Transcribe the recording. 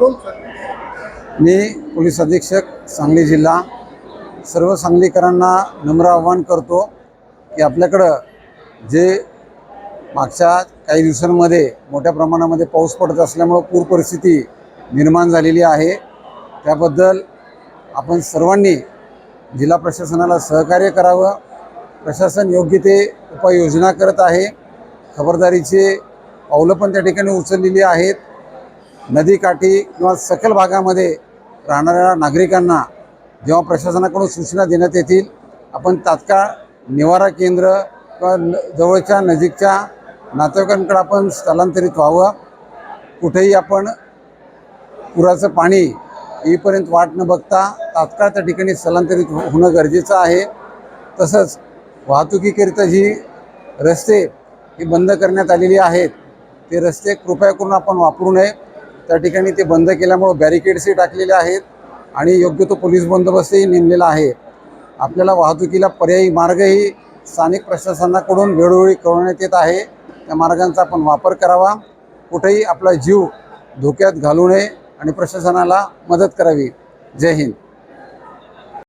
मी police अधीक्षक सांगली जिल्हा सर्व सांगलीकरांना नम्र आवाहन करतो की आपल्याकडं जे मागच्या काही दिवसांमध्ये मोठ्या प्रमाणामध्ये पाऊस पडत असल्यामुळं पूर परिस्थिती निर्माण झालेली आहे. त्याबद्दल आपण सर्वांनी जिल्हा प्रशासनाला सहकार्य करावं. प्रशासन योग्य ते उपाययोजना करत आहे. खबरदारीचे पावलं पण त्या ठिकाणी उचललेली आहेत. नदीकाठी किंवा सकल भागामध्ये राहणाऱ्या नागरिकांना जेव्हा प्रशासनाकडून सूचना देण्यात येतील आपण तात्काळ निवारा केंद्र किंवा न जवळच्या नजीकच्या नातेवाईकांकडे आपण स्थलांतरित व्हावं. कुठेही आपण पुराचं पाणी येईपर्यंत वाट न बघता तात्काळ त्या ठिकाणी स्थलांतरित हो- होणं गरजेचं आहे. तसंच वाहतुकीकरिता जी रस्ते ही बंद करण्यात आलेली आहेत ते रस्ते कृपया करून आपण वापरू नये. त्या ठिकाणी ते बंद केल्यामुळं बॅरिकेड्सही टाकलेले आहेत आणि योग्य तो पोलीस बंदोबस्तही नेमलेला आहे. आपल्याला वाहतुकीला पर्यायी मार्गही स्थानिक प्रशासनाकडून वेळोवेळी कळवण्यात येत आहे. त्या मार्गांचा आपण वापर करावा. कुठेही आपला जीव धोक्यात घालू नये आणि प्रशासनाला मदत करावी. जय हिंद.